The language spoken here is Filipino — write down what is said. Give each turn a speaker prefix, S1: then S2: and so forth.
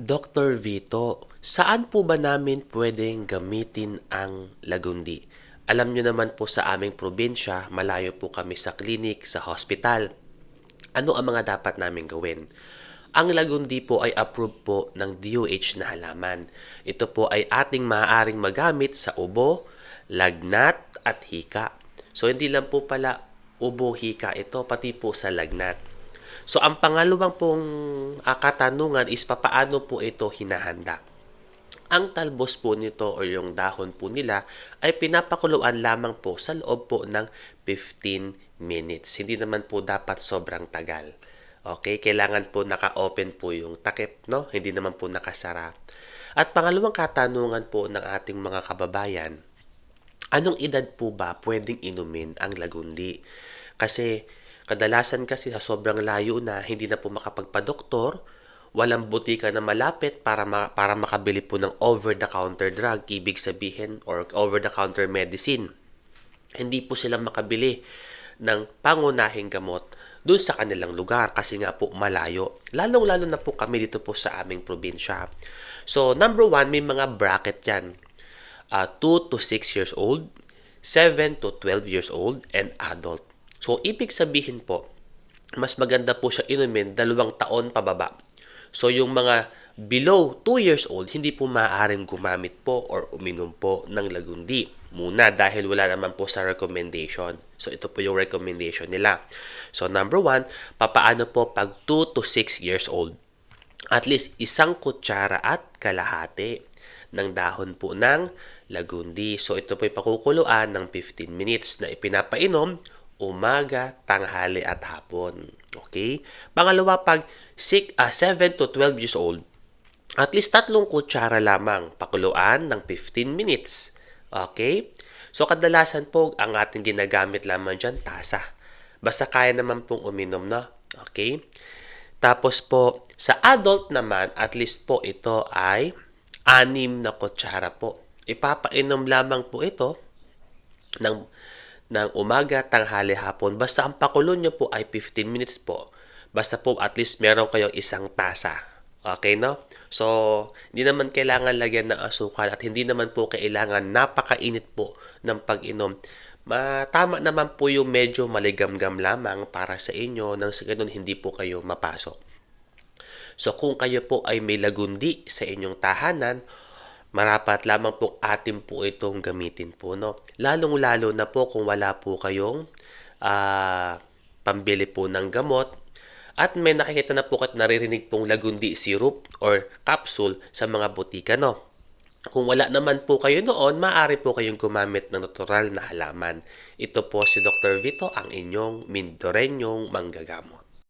S1: Dr. Vito, saan po ba namin pwedeng gamitin ang lagundi? Alam nyo naman po sa aming probinsya, malayo po kami sa klinik, sa hospital. Ano ang mga dapat namin gawin? Ang lagundi po ay approved po ng DOH na halaman. Ito po ay ating maaaring magamit sa ubo, lagnat at hika. So hindi lang po pala ubo, hika ito, pati po sa lagnat. So ang pangalawang pong ah, katanungan is papaano po ito hinahanda. Ang talbos po nito o yung dahon po nila ay pinapakuluan lamang po sa loob po ng 15 minutes. Hindi naman po dapat sobrang tagal. Okay, kailangan po naka-open po yung takip, no? Hindi naman po nakasara. At pangalawang katanungan po ng ating mga kababayan, anong edad po ba pwedeng inumin ang lagundi? Kasi kadalasan kasi sa sobrang layo na hindi na po makapagpa-doktor, walang butika na malapit para ma- para makabili po ng over-the-counter drug, ibig sabihin or over-the-counter medicine. Hindi po sila makabili ng pangunahing gamot doon sa kanilang lugar kasi nga po malayo. Lalong-lalo na po kami dito po sa aming probinsya. So, number one, may mga bracket yan. Uh, 2 to 6 years old, 7 to 12 years old, and adult. So, ibig sabihin po, mas maganda po siya inumin dalawang taon pababa. So, yung mga below 2 years old, hindi po maaaring gumamit po or uminom po ng lagundi muna dahil wala naman po sa recommendation. So, ito po yung recommendation nila. So, number one, papaano po pag 2 to 6 years old? At least isang kutsara at kalahati ng dahon po ng lagundi. So, ito po ipakukuluan ng 15 minutes na ipinapainom umaga, tanghali at hapon. Okay? Pangalawa, pag 6, ah, 7 to 12 years old, at least tatlong kutsara lamang pakuluan ng 15 minutes. Okay? So, kadalasan po, ang ating ginagamit lamang dyan, tasa. Basta kaya naman pong uminom na. Okay? Tapos po, sa adult naman, at least po ito ay anim na kutsara po. Ipapainom lamang po ito ng, ng umaga, tanghali, hapon. Basta ang pakulo nyo po ay 15 minutes po. Basta po at least meron kayong isang tasa. Okay, no? So, hindi naman kailangan lagyan ng asukal at hindi naman po kailangan napakainit po ng pag-inom. Matama naman po yung medyo maligamgam lamang para sa inyo nang sa ganun hindi po kayo mapasok. So, kung kayo po ay may lagundi sa inyong tahanan, marapat lamang po atin po itong gamitin po, no? Lalong-lalo na po kung wala po kayong ah, pambili po ng gamot at may nakikita na po at naririnig pong lagundi syrup or capsule sa mga butika, no? Kung wala naman po kayo noon, maaari po kayong gumamit ng natural na halaman. Ito po si Dr. Vito, ang inyong Mindorenyong manggagamot.